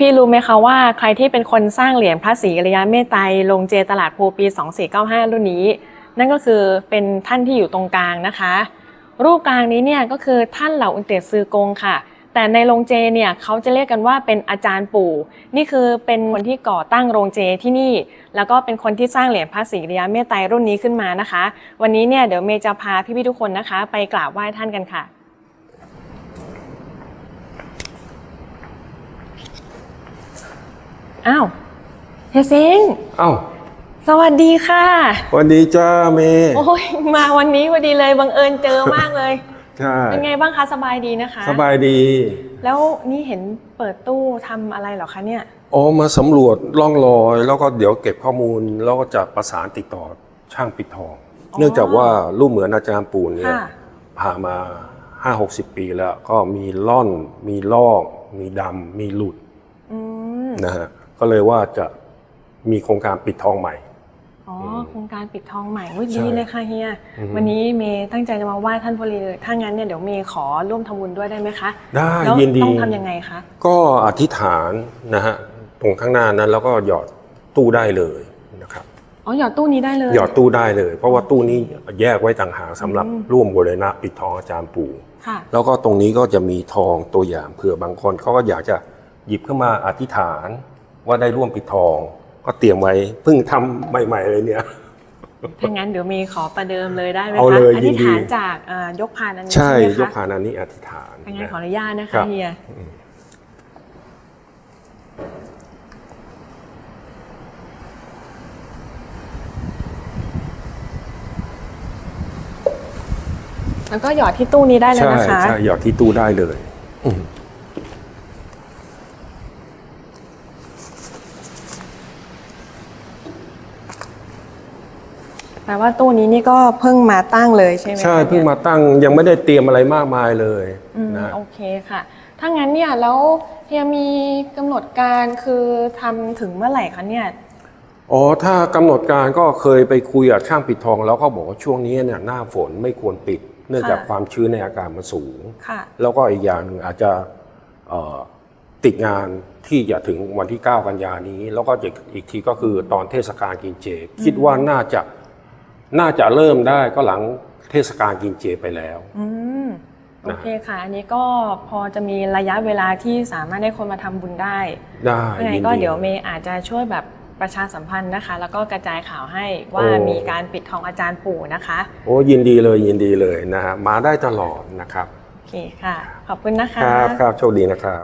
พี่ๆรู้ไหมคะว่าใครที่เป็นคนสร้างเหรียญพระศรีกัลยาเมตไตรลงเจตลาดภูปี 2495 รุ่นนี้ นั่นก็คือเป็นท่านที่อยู่ตรงกลางนะคะ รูปกลางนี้เนี่ยก็คือท่านเหล่าอุนเตซือกงค่ะ แต่ในโรงเจเนี่ยเขาจะเรียกกันว่าเป็นอาจารย์ปู่ นี่คือเป็นคนที่ก่อตั้งโรงเจที่นี่ แล้วก็เป็นคนที่สร้างเหรียญพระศรีกัลยาเมตไตรรุ่นนี้ขึ้นมานะคะ วันนี้เนี่ยเดี๋ยวเมย์จะพาพี่ๆทุกคนนะคะ ไปกราบไหว้ท่านกันค่ะ อ้าวเฮยเซิงเอ้าสวัสดีค่ะ สวัสดีจ้าเมย์โอ้ยมาวันนี้พอดีเลยบังเอิญเจอมากเลย ใช่เป็นไงบ้างคะสบายดีนะคะ สบายดี แล้วนี่เห็นเปิดตู้ทำอะไรเหรอคะเนี่ย อ๋อมาสำรวจร่องรอย แล้วก็เดี๋ยวเก็บข้อมูล แล้วก็จะประสานติดต่อช่างปิดทอง อ๋อเนื่องจากว่ารูปเหมือนอาจารย์ปูนเนี่ยค่ะ ผ่านมา 5 60 ปีแล้วก็มีล่อน มีลอก มีดำมีหลุดอืมนะฮะ ก็เลยว่าจะมีโครงการปิดทองใหม่ อ๋อโครงการปิดทองใหม่อุ๊ยใช่ดีเลยค่ะเฮียอือฮึวันนี้เมย์ตั้งใจจะมาไหว้ท่านพอดีเลย ถ้างั้นเนี่ยเดี๋ยวเมย์ขอร่วมทำบุญด้วยได้ไหมคะ ได้แล้วยินดีต้องทำยังไงคะ ก็อธิษฐานนะฮะตรงข้างหน้านั้นแล้วก็หยอดตู้ได้เลยนะครับ อ๋อหยอดตู้นี้ได้เลย หยอดตู้ได้เลย เพราะว่าตู้นี้แยกไว้ต่างหากสำหรับอืมร่วมบูรณะปิดทองอาจารย์ปู่ค่ะแล้วก็ตรงนี้ก็จะมีทองตัวอย่างเผื่อบางคนเขาก็อยากจะหยิบขึ้นมาอธิษฐาน ว่าได้ร่วมปิดทอง ก็เตรียมไว้เพิ่งทำใหม่ๆเลยเนี่ยถ้างั้นเดี๋ยวเมย์ขอประเดิมเลยได้ไหมเอาคะเลยอยิธินษดีฐานจากเอ่อยกพานอันนี้ใช่ใช่ไหมยกคะฐานอันนี้อธิษฐานถ้างั้นนะขออนุญาตนะครัคะบเฮียแล้วก็หยอดที่ตู้นี้ได้เลยใช่นะคะใช่หยอดที่ตู้ได้เลย แปลว่าตู้นี้นี่ก็เพิ่งมาตั้งเลยใช่ไหมคะใช่เพิ่งมาตั้งยังไม่ได้เตรียมอะไรมากมายเลยอืมนะ โอเคค่ะ ถ้างั้นเนี่ยแล้วเฮียมีกำหนดการคือทำถึงเมื่อไหร่คะเนี่ย อ๋อถ้ากำหนดการก็เคยไปคุยกับช่างปิดทอง แล้วก็บอกว่าช่วงนี้เนี่ยหน้าฝนไม่ควรปิด เนื่องจากค่ะ ความชื้นในอากาศมันสูง ค่ะ แล้วก็อีกอย่างหนึ่งอาจจะเอ่อติดงานที่จะถึงวันที่ 9 กันยานี้ แล้วก็จะอีกทีก็คือตอนเทศกาลกินเจ คิดว่าน่าจะ น่าจะเริ่มได้ก็หลังเทศกาลกินเจไปแล้วอืมโอนะเคค่ะ อันนี้ก็พอจะมีระยะเวลาที่สามารถให้คนมาทำบุญได้ ได้ยังไงยินก็เดี๋ยวเมย์อาจจะช่วยแบบประชาสัมพันธ์นะคะ แล้วก็กระจายข่าวให้ว่าโอ้มีการปิดทองอาจารย์ปู่นะคะ โอ้ยินดีเลยยินดีเลยนะฮะมาได้ตลอดนะครับโอเคค่ะ ขอบคุณนะคะ ครับครับโชคดีนะครับ